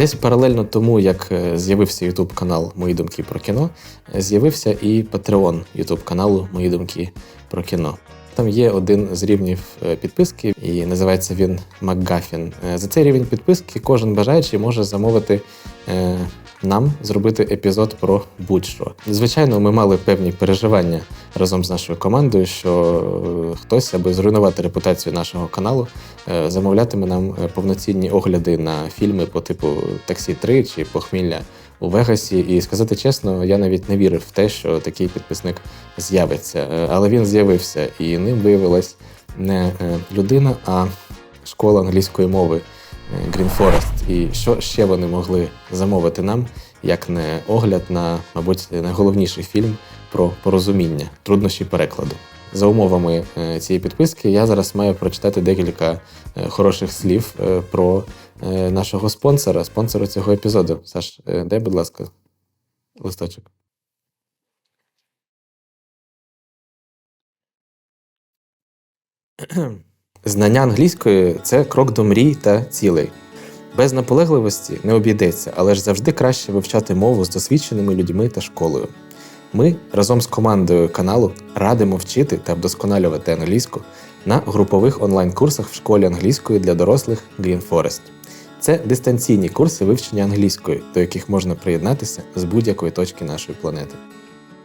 Десь паралельно тому, як е, з'явився YouTube канал Мої думки про кіно, е, з'явився і Patreon YouTube каналу Мої думки про кіно. Там є один з рівнів е, підписки, і називається він МакГафін. За цей рівень підписки кожен бажаючий може замовити нам зробити епізод про будь-що. Звичайно, ми мали певні переживання разом з нашою командою, що е, хтось, аби зруйнувати репутацію нашого каналу, е, замовлятиме нам е, повноцінні огляди на фільми по типу Таксі 3 чи Похмілля у Вегасі. І сказати чесно, я навіть не вірив в те, що такий підписник з'явиться. Але він з'явився, і ним виявилась не людина, а школа англійської мови Green Forest. І що ще вони могли замовити нам, як не огляд на, мабуть, найголовніший фільм про порозуміння, труднощі перекладу. За умовами е, цієї підписки я зараз маю прочитати декілька е, хороших слів е, про нашого спонсора, спонсора цього епізоду. Саш, дай, будь ласка, листочок. Знання англійської це крок до мрій та цілей. Без наполегливості не обійдеться, але ж завжди краще вивчати мову з досвідченими людьми та школою. Ми разом з командою каналу радимо вчити та вдосконалювати англійську на групових онлайн-курсах в школі англійської для дорослих Green Forest. Це дистанційні курси вивчення англійської, до яких можна приєднатися з будь-якої точки нашої планети.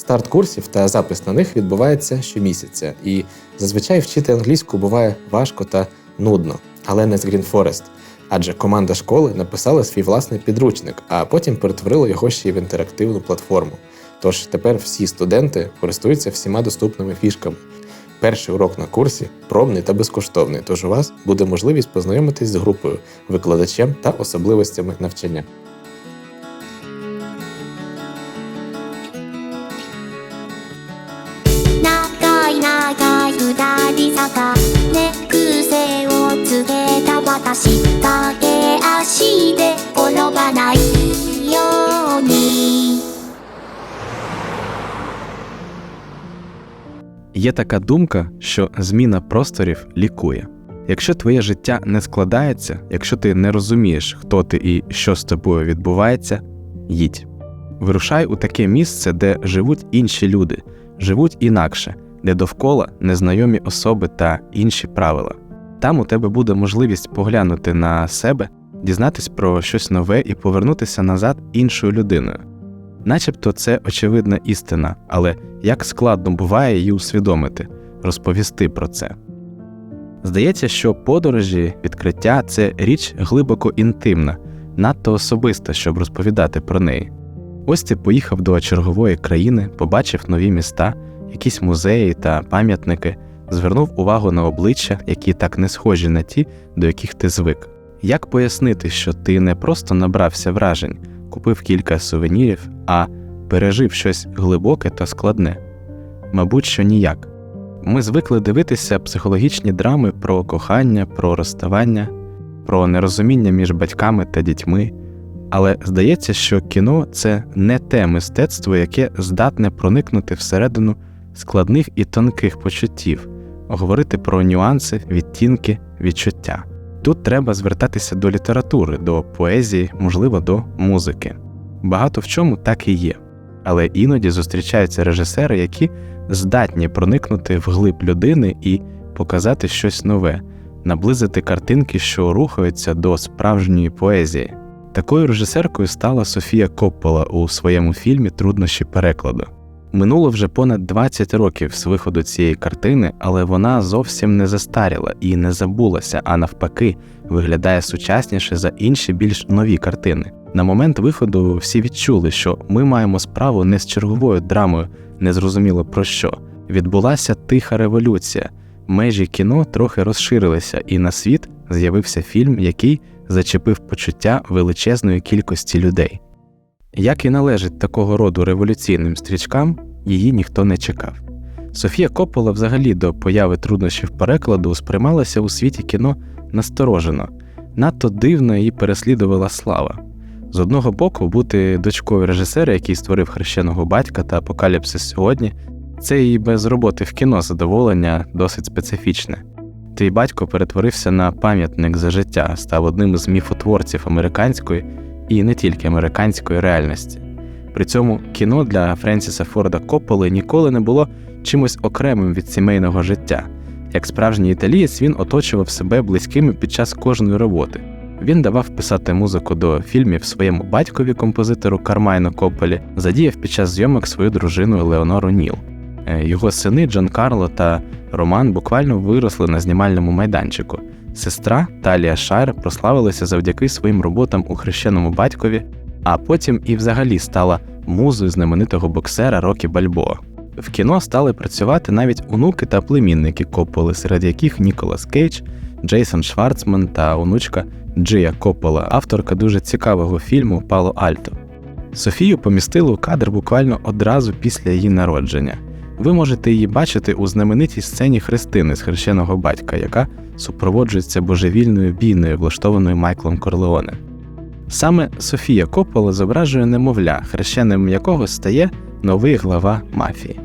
Старт курсів та запис на них відбувається щомісяця, і зазвичай вчити англійську буває важко та нудно, але не з Green Forest, адже команда школи написала свій власний підручник, а потім перетворила його ще й в інтерактивну платформу. Тож тепер всі студенти користуються всіма доступними фішками. Перший урок на курсі пробний та безкоштовний, тож у вас буде можливість познайомитись з групою, викладачем та особливостями навчання.「長い長い下り坂」「寝癖をつけた私」「駆け足で転ばないように」 Є така думка, що зміна просторів лікує. Якщо твоє життя не складається, якщо ти не розумієш, хто ти і що з тобою відбувається, їдь. Вирушай у таке місце, де живуть інші люди, живуть інакше, де довкола незнайомі особи та інші правила. Там у тебе буде можливість поглянути на себе, дізнатись про щось нове і повернутися назад іншою людиною. Начебто це очевидна істина, але як складно буває її усвідомити, розповісти про це. Здається, що подорожі, відкриття це річ глибоко інтимна, надто особиста, щоб розповідати про неї. Ось ти поїхав до чергової країни, побачив нові міста, якісь музеї та пам'ятники, звернув увагу на обличчя, які так не схожі на ті, до яких ти звик. Як пояснити, що ти не просто набрався вражень, купив кілька сувенірів, а пережив щось глибоке та складне? Мабуть, що ніяк. Ми звикли дивитися психологічні драми про кохання, про розставання, про нерозуміння між батьками та дітьми. Але здається, що кіно це не те мистецтво, яке здатне проникнути всередину складних і тонких почуттів, говорити про нюанси, відтінки, відчуття. Тут треба звертатися до літератури, до поезії, можливо, до музики. Багато в чому так і є. Але іноді зустрічаються режисери, які здатні проникнути в глиб людини і показати щось нове, наблизити картинки, що рухаються до справжньої поезії. Такою режисеркою стала Софія Коппола у своєму фільмі Труднощі перекладу. Минуло вже понад 20 років з виходу цієї картини, але вона зовсім не застаріла і не забулася, а навпаки, виглядає сучасніше за інші більш нові картини. На момент виходу всі відчули, що ми маємо справу не з черговою драмою, незрозуміло про що. Відбулася тиха революція. Межі кіно трохи розширилися, і на світ з'явився фільм, який зачепив почуття величезної кількості людей. Як і належить такого роду революційним стрічкам, її ніхто не чекав. Софія Коппола взагалі до появи труднощів перекладу сприймалася у світі кіно насторожено, надто дивно її переслідувала слава. З одного боку, бути дочкою режисера, який створив хрещеного батька та апокаліпсис сьогодні, це і без роботи в кіно задоволення досить специфічне. Твій батько перетворився на пам'ятник за життя, став одним із міфотворців американської і не тільки американської реальності. При цьому кіно для Френсіса Форда Копполи ніколи не було чимось окремим від сімейного життя. Як справжній італієць, він оточував себе близькими під час кожної роботи. Він давав писати музику до фільмів своєму батькові, композитору Кармайно Копполі, задіяв під час зйомок свою дружину Леонору Ніл. Е, Його сини Джон Карло та Роман буквально виросли на знімальному майданчику. Сестра Талія Шайр прославилася завдяки своїм роботам у хрещеному батькові, а потім і взагалі стала музою знаменитого боксера Рокі Бальбоа. В кіно стали працювати навіть онуки та племінники Копполи, серед яких Ніколас Кейдж, Джейсон Шварцман та онучка Джия Коппола, авторка дуже цікавого фільму Пало Альто. Софію помістили у кадр буквально одразу після її народження. Ви можете її бачити у знаменитій сцені Христини з хрещеного батька, яка супроводжується божевільною бійною, влаштованою Майклом Корлеоне. Саме Софія Коппола зображує немовля, хрещеним якого стає новий глава мафії.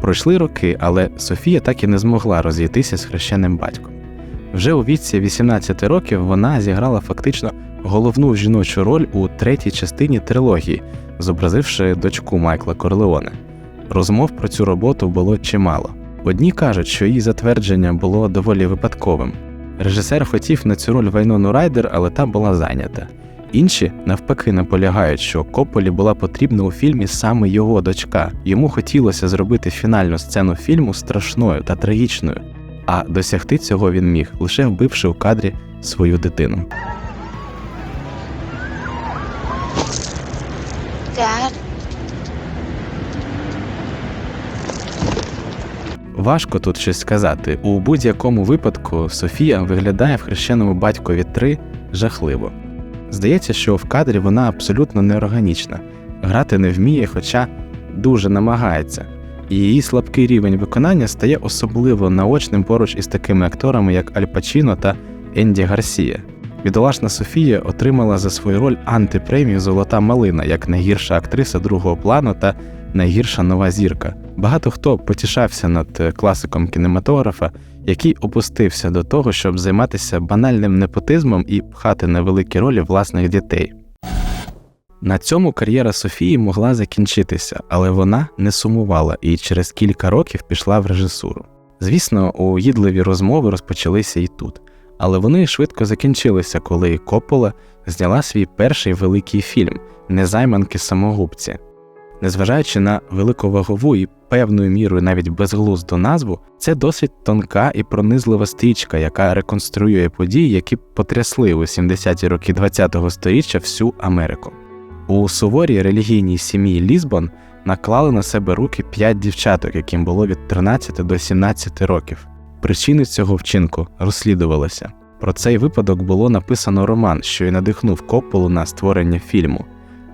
Пройшли роки, але Софія так і не змогла розійтися з хрещеним батьком. Вже у віці 18 років вона зіграла фактично головну жіночу роль у третій частині трилогії, зобразивши дочку Майкла Корлеоне. Розмов про цю роботу було чимало. Одні кажуть, що її затвердження було доволі випадковим. Режисер хотів на цю роль Вайнону Райдер, але та була зайнята. Інші навпаки наполягають, що Копполі була потрібна у фільмі саме його дочка. Йому хотілося зробити фінальну сцену фільму страшною та трагічною, а досягти цього він міг, лише вбивши у кадрі свою дитину. Важко тут щось сказати. У будь-якому випадку Софія виглядає в хрещеному батькові 3 жахливо. Здається, що в кадрі вона абсолютно неорганічна, грати не вміє, хоча дуже намагається. І її слабкий рівень виконання стає особливо наочним поруч із такими акторами, як Аль Пачіно та Енді Гарсія. Бідолашна Софія отримала за свою роль антипремію Золота малина як найгірша актриса другого плану та найгірша нова зірка. Багато хто потішався над е, класиком кінематографа, який опустився до того, щоб займатися банальним непотизмом і пхати на великі ролі власних дітей. На цьому кар'єра Софії могла закінчитися, але вона не сумувала і через кілька років пішла в режисуру. Звісно, уїдливі розмови розпочалися і тут, але вони швидко закінчилися, коли Коппола зняла свій перший великий фільм Незайманки самогубці. Незважаючи на великовагову і певною мірою навіть безглузду назву, це досить тонка і пронизлива стрічка, яка реконструює події, які потрясли у 70-ті роки ХХ століття всю Америку. У суворій релігійній сім'ї Лізбон наклали на себе руки п'ять дівчаток, яким було від 13 до 17 років. Причини цього вчинку розслідувалися. Про цей випадок було написано роман, що й надихнув Копполу на створення фільму.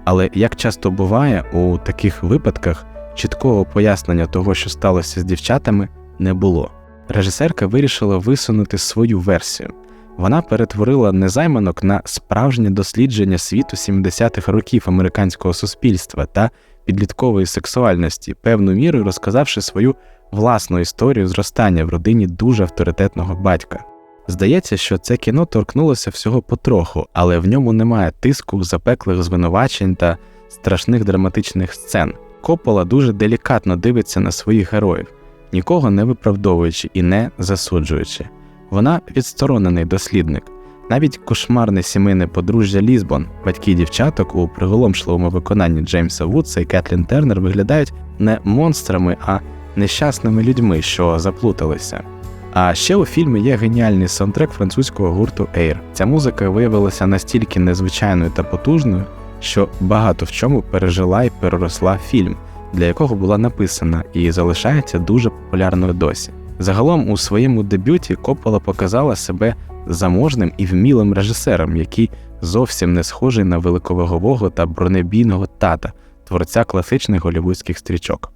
Але як часто буває, у таких випадках чіткого пояснення того, що сталося з дівчатами, не було. Режисерка вирішила висунути свою версію. Вона перетворила незайманок на справжнє дослідження світу 70-х років американського суспільства та підліткової сексуальності, певною мірою розказавши свою власну історію зростання в родині дуже авторитетного батька. Здається, що це кіно торкнулося всього потроху, але в ньому немає тиску, запеклих звинувачень та страшних драматичних сцен. Коппола дуже делікатно дивиться на своїх героїв, нікого не виправдовуючи і не засуджуючи. Вона відсторонений дослідник. Навіть кошмарне сімейне подружжя Лізбон, батьки дівчаток у приголомшливому виконанні Джеймса Вудса і Кетлін Тернер виглядають не монстрами, а нещасними людьми, що заплуталися. А ще у фільмі є геніальний саундтрек французького гурту Air. Ця музика виявилася настільки незвичайною та потужною, що багато в чому пережила і переросла фільм, для якого була написана і залишається дуже популярною досі. Загалом у своєму дебюті Коппола показала себе заможним і вмілим режисером, який зовсім не схожий на великовагового та бронебійного тата, творця класичних голівудських стрічок.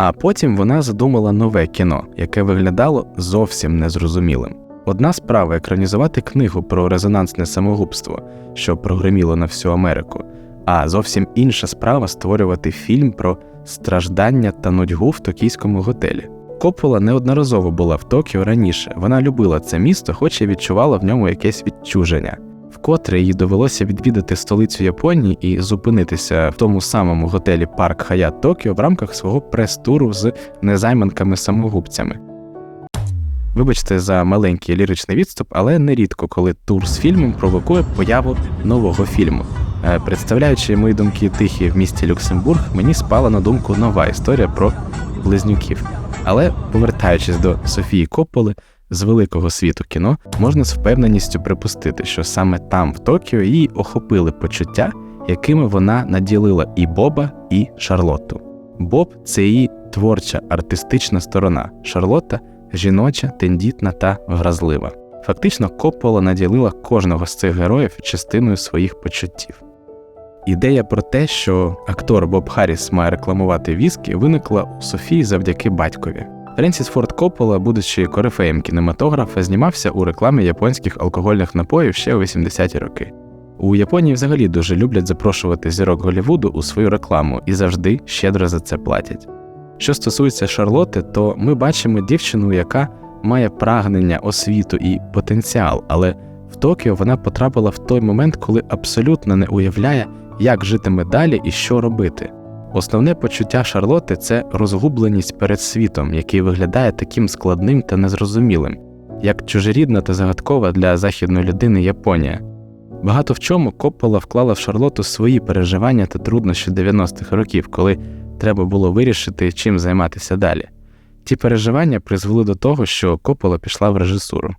А потім вона задумала нове кіно, яке виглядало зовсім незрозумілим. Одна справа екранізувати книгу про резонансне самогубство, що прогреміло на всю Америку, а зовсім інша справа створювати фільм про страждання та нудьгу в токійському готелі. Коппола неодноразово була в Токіо раніше. Вона любила це місто, хоч і відчувала в ньому якесь відчуження. Вкотре їй довелося відвідати столицю Японії і зупинитися в тому самому готелі Парк Хаят Токіо в рамках свого прес-туру з незайманками-самогубцями. Вибачте за маленький ліричний відступ, але нерідко, коли тур з фільмом провокує появу нового фільму. Е, Представляючи мої думки тихі в місті Люксембург, мені спала на думку нова історія про близнюків. Але повертаючись до Софії Копполи, з великого світу кіно, можна з впевненістю припустити, що саме там, в Токіо, її охопили почуття, якими вона наділила і Боба, і Шарлотту. Боб це її творча артистична сторона, Шарлотта жіноча, тендітна та вразлива. Фактично, Коппола наділила кожного з цих героїв частиною своїх почуттів. Ідея про те, що актор Боб Харріс має рекламувати віскі, виникла у Софії завдяки батькові. Френсіс Форд Коппола, будучи корифеєм кінематографа, знімався у рекламі японських алкогольних напоїв ще у 80-ті роки. У Японії взагалі дуже люблять запрошувати зірок Голлівуду у свою рекламу і завжди щедро за це платять. Що стосується Шарлоти, то ми бачимо дівчину, яка має прагнення, освіту і потенціал, але в Токіо вона потрапила в той момент, коли абсолютно не уявляє, як житиме далі і що робити. Основне почуття Шарлоти це розгубленість перед світом, який виглядає таким складним та незрозумілим, як чужорідна та загадкова для західної людини Японія. Багато в чому Коппола вклала в Шарлоту свої переживання та труднощі 90-х років, коли треба було вирішити, чим займатися далі. Ті переживання призвели до того, що Коппола пішла в режисуру.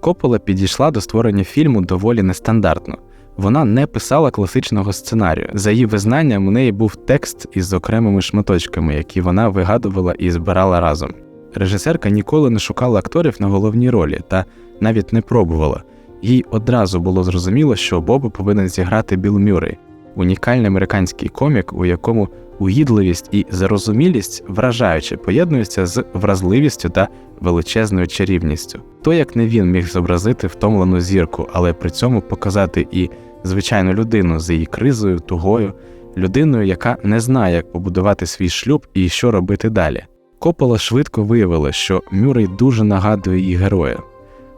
Коппола підійшла до створення фільму доволі нестандартно. Вона не писала класичного сценарію. За її визнанням, у неї був текст із окремими шматочками, які вона вигадувала і збирала разом. Режисерка ніколи не шукала акторів на головній ролі та навіть не пробувала. Їй одразу було зрозуміло, що Боба повинен зіграти Білл Мюррей, унікальний американський комік, у якому угідливість і зарозумілість вражаюче поєднуються з вразливістю та величезною чарівністю. То як не він міг зобразити втомлену зірку, але при цьому показати і звичайну людину з її кризою, тугою, людиною, яка не знає, як побудувати свій шлюб і що робити далі. Копола швидко виявила, що Мюррей дуже нагадує її героя.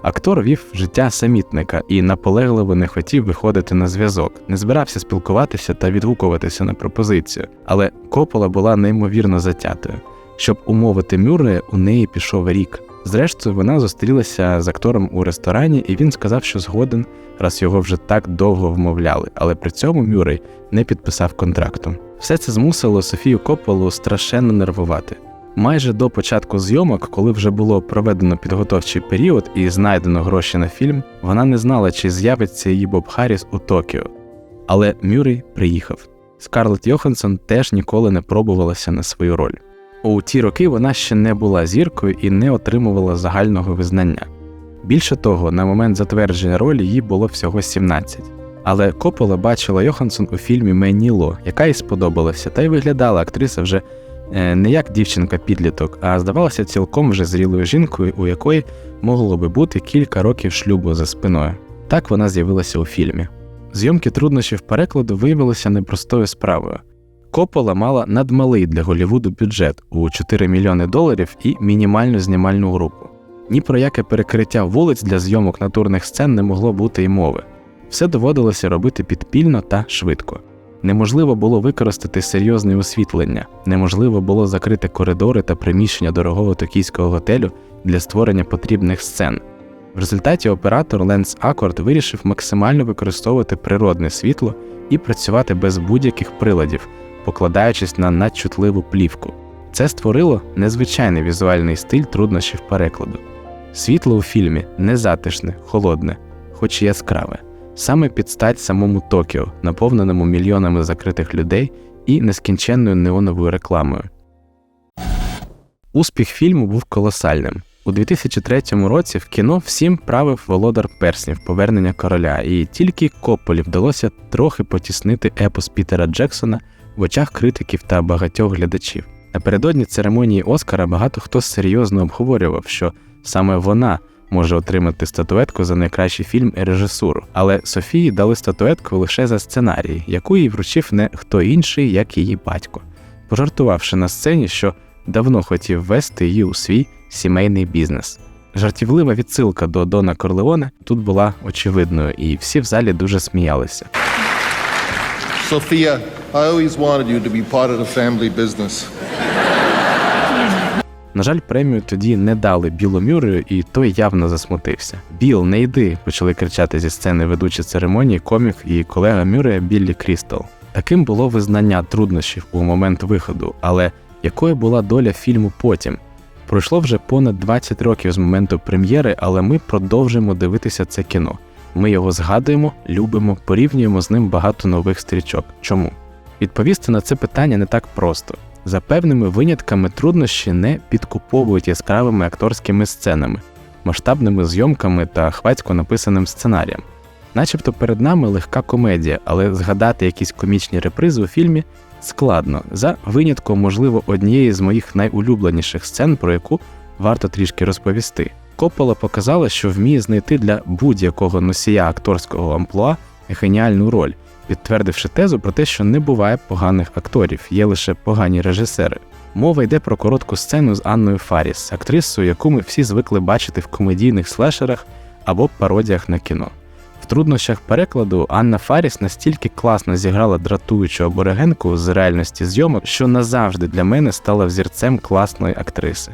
Актор вів життя самітника і наполегливо не хотів виходити на зв'язок, не збирався спілкуватися та відгукуватися на пропозицію, але Копола була неймовірно затятою. Щоб умовити Мюррея, у неї пішов рік. Зрештою, вона зустрілася з актором у ресторані, і він сказав, що згоден, раз його вже так довго вмовляли, але при цьому Мюррей не підписав контракту. Все це змусило Софію Копполу страшенно нервувати. Майже до початку зйомок, коли вже було проведено підготовчий період і знайдено гроші на фільм, вона не знала, чи з'явиться її Боб Харріс у Токіо. Але Мюррей приїхав. Скарлетт Йоханссон теж ніколи не пробувалася на свою роль. У ті роки вона ще не була зіркою і не отримувала загального визнання. Більше того, на момент затвердження ролі їй було всього 17. Але Коппола бачила Йоханссон у фільмі Меніло, яка їй сподобалася, та й виглядала актриса вже не як дівчинка-підліток, а здавалася цілком вже зрілою жінкою, у якої могло би бути кілька років шлюбу за спиною. Так вона з'явилася у фільмі. Зйомки труднощів перекладу виявилися непростою справою. Коппола мала надмалий для Голлівуду бюджет у 4 мільйони доларів і мінімальну знімальну групу. Ні про яке перекриття вулиць для зйомок натурних сцен не могло бути й мови. Все доводилося робити підпільно та швидко. Неможливо було використати серйозне освітлення, неможливо було закрити коридори та приміщення дорогого токійського готелю для створення потрібних сцен. В результаті оператор Ленс Акорд вирішив максимально використовувати природне світло і працювати без будь-яких приладів, покладаючись на надчутливу плівку. Це створило незвичайний візуальний стиль труднощів перекладу. Світло у фільмі незатишне, холодне, хоч і яскраве, саме під стать самому Токіо, наповненому мільйонами закритих людей і нескінченною неоновою рекламою. Успіх фільму був колосальним. У 2003 році в кіно всім правив володар перснів повернення короля, і тільки Копполі вдалося трохи потіснити епос Пітера Джексона в очах критиків та багатьох глядачів. Напередодні церемонії Оскара багато хто серйозно обговорював, що саме вона може отримати статуетку за найкращий фільм і режисуру. Але Софії дали статуетку лише за сценарій, яку їй вручив не хто інший, як її батько, пожартувавши на сцені, що давно хотів ввести її у свій сімейний бізнес. Жартівлива відсилка до Дона Корлеоне тут була очевидною, і всі в залі дуже сміялися. Sophia, I always wanted you to be part of the family business. На жаль, премію тоді не дали Білу Мюррею, і той явно засмутився. Біл, не йди! почали кричати зі сцени ведучі церемонії комік і колега Мюррея Біллі Крістал. Таким було визнання труднощів у момент виходу, але якою була доля фільму потім? Пройшло вже понад 20 років з моменту прем'єри, але ми продовжуємо дивитися це кіно. Ми його згадуємо, любимо, порівнюємо з ним багато нових стрічок. Чому? Відповісти на це питання не так просто. За певними винятками труднощі не підкуповують яскравими акторськими сценами, масштабними зйомками та хвацько написаним сценарієм. Начебто перед нами легка комедія, але згадати якісь комічні репризи у фільмі складно, за винятком, можливо, однієї з моїх найулюбленіших сцен, про яку варто трішки розповісти. Коппола показала, що вміє знайти для будь-якого носія акторського амплуа геніальну роль, підтвердивши тезу про те, що не буває поганих акторів, є лише погані режисери. Мова йде про коротку сцену з Анною Фаріс, актрисою, яку ми всі звикли бачити в комедійних слешерах або пародіях на кіно. В труднощах перекладу Анна Фаріс настільки класно зіграла дратуючу аборигенку з реальності зйомок, що назавжди для мене стала взірцем класної актриси.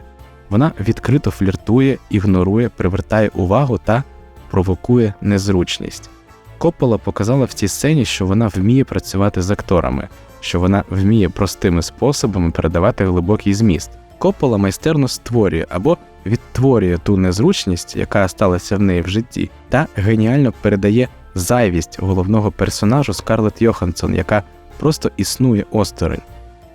Вона відкрито фліртує, ігнорує, привертає увагу та провокує незручність. Коппола показала в цій сцені, що вона вміє працювати з акторами, що вона вміє простими способами передавати глибокий зміст. Коппола майстерно створює або відтворює ту незручність, яка сталася в неї в житті, та геніально передає зайвість головного персонажу Скарлетт Йоханссон, яка просто існує осторонь.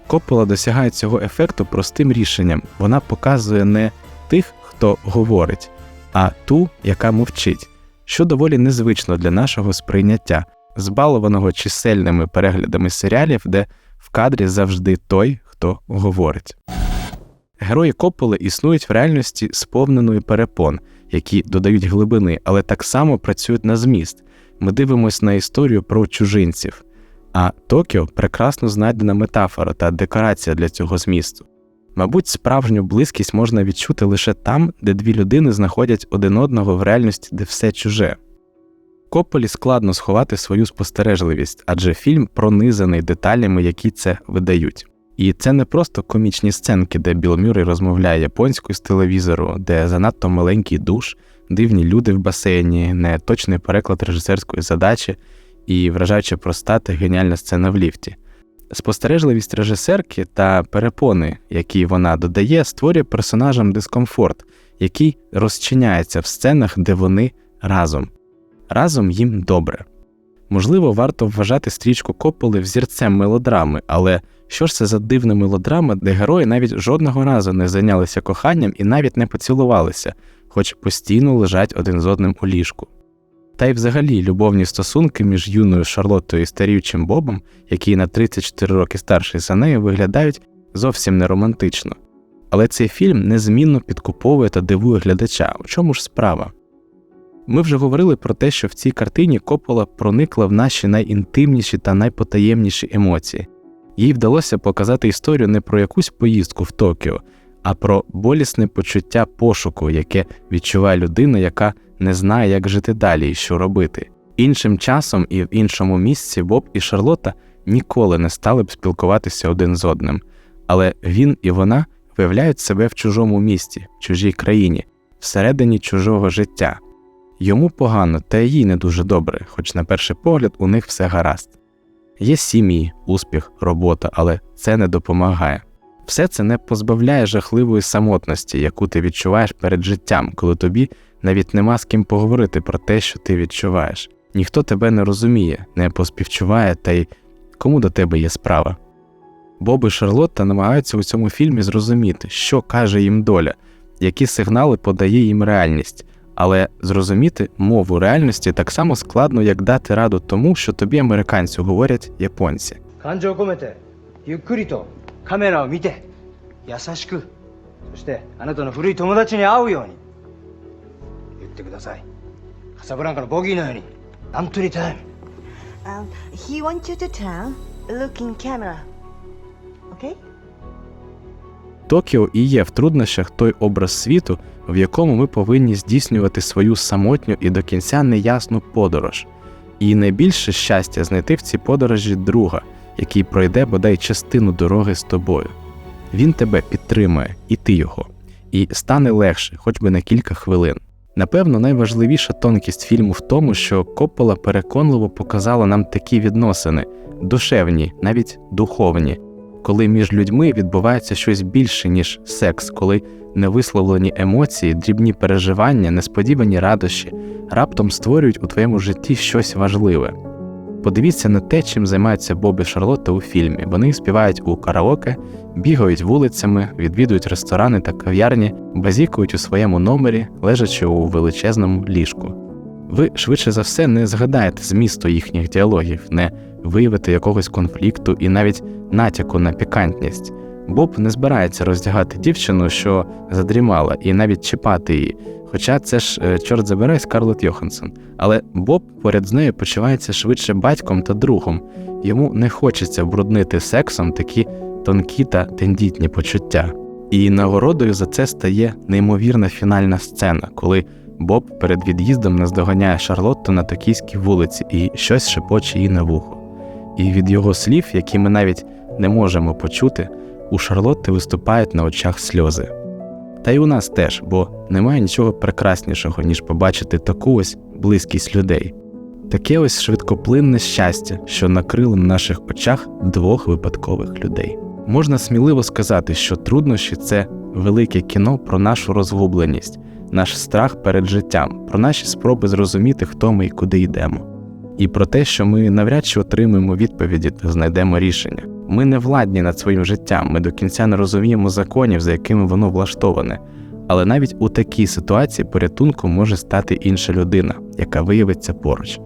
Коппола досягає цього ефекту простим рішенням. Вона показує не тих, хто говорить, а ту, яка мовчить, що доволі незвично для нашого сприйняття, збалованого чисельними переглядами серіалів, де в кадрі завжди той, хто говорить. Герої Копполи існують в реальності сповненої перепон, які додають глибини, але так само працюють на зміст. Ми дивимося на історію про чужинців. А Токіо прекрасно знайдена метафора та декорація для цього змісту. Мабуть, справжню близькість можна відчути лише там, де дві людини знаходять один одного в реальності, де все чуже. Копполі складно сховати свою спостережливість, адже фільм пронизаний деталями, які це видають. І це не просто комічні сценки, де Біл Мюррей розмовляє японською з телевізору, де занадто маленький душ, дивні люди в басейні, неточний переклад режисерської задачі і вражаюче проста та геніальна сцена в ліфті. Спостережливість режисерки та перепони, які вона додає, створює персонажам дискомфорт, який розчиняється в сценах, де вони разом. Разом їм добре. Можливо, варто вважати стрічку Копполи взірцем мелодрами, але що ж це за дивна мелодрама, де герої навіть жодного разу не зайнялися коханням і навіть не поцілувалися, хоч постійно лежать один з одним у ліжку. Та й взагалі любовні стосунки між юною Шарлоттою і старіючим Бобом, який на 34 роки старший за нею, виглядають зовсім не романтично. Але цей фільм незмінно підкуповує та дивує глядача. У чому ж справа? Ми вже говорили про те, що в цій картині Коппола проникла в наші найінтимніші та найпотаємніші емоції. Їй вдалося показати історію не про якусь поїздку в Токіо, а про болісне почуття пошуку, яке відчуває людина, яка не знає, як жити далі і що робити. Іншим часом і в іншому місці Боб і Шарлота ніколи не стали б спілкуватися один з одним, але він і вона виявляють себе в чужому місті, в чужій країні, всередині чужого життя. Йому погано, та їй не дуже добре, хоч на перший погляд у них все гаразд. Є сім'ї, успіх, робота, але це не допомагає. Все це не позбавляє жахливої самотності, яку ти відчуваєш перед життям, коли тобі навіть нема з ким поговорити про те, що ти відчуваєш. Ніхто тебе не розуміє, не поспівчуває та й кому до тебе є справа. Боб і Шарлотта намагаються у цьому фільмі зрозуміти, що каже їм доля, які сигнали подає їм реальність, але зрозуміти мову реальності так само складно, як дати раду тому, що тобі американцю говорять японці. камера っくりとカメラを見て優しくそしてあなたの古い友達に会うように言ってくださいカサブランカのボギーのようにアントニータイム Um, he wants you to tell, look in camera. Okay? Токіо і є в труднощах той образ світу, в якому ми повинні здійснювати свою самотню і до кінця неясну подорож. І найбільше щастя знайти в цій подорожі друга, який пройде бодай частину дороги з тобою. Він тебе підтримує, і ти його, і стане легше, хоч би на кілька хвилин. Напевно, найважливіша тонкість фільму в тому, що Коппола переконливо показала нам такі відносини, душевні, навіть духовні, коли між людьми відбувається щось більше, ніж секс, коли невисловлені емоції, дрібні переживання, несподівані радощі раптом створюють у твоєму житті щось важливе. Подивіться на те, чим займаються Боб і Шарлотта у фільмі. Вони співають у караоке, бігають вулицями, відвідують ресторани та кав'ярні, базікують у своєму номері, лежачи у величезному ліжку. Ви швидше за все не згадаєте змісту їхніх діалогів, не виявите якогось конфлікту і навіть натяку на пікантність. Боб не збирається роздягати дівчину, що задрімала, і навіть чіпати її. Хоча це ж, е, чорт забирай, Скарлетт Йоханссон. Але Боб поряд з нею почувається швидше батьком та другом. Йому не хочеться бруднити сексом такі тонкі та тендітні почуття. І нагородою за це стає неймовірна фінальна сцена, коли Боб перед від'їздом наздоганяє Шарлотту на токійській вулиці і щось шепоче їй на вухо. І від його слів, які ми навіть не можемо почути, у Шарлотти виступають на очах сльози. Та й у нас теж, бо немає нічого прекраснішого, ніж побачити таку ось близькість людей. Таке ось швидкоплинне щастя, що накрило на наших очах двох випадкових людей. Можна сміливо сказати, що труднощі це велике кіно про нашу розгубленість, наш страх перед життям, про наші спроби зрозуміти, хто ми і куди йдемо, і про те, що ми навряд чи отримаємо відповіді та знайдемо рішення. Ми не владні над своїм життям, ми до кінця не розуміємо законів, за якими воно влаштоване. Але навіть у такій ситуації порятунком може стати інша людина, яка виявиться поруч.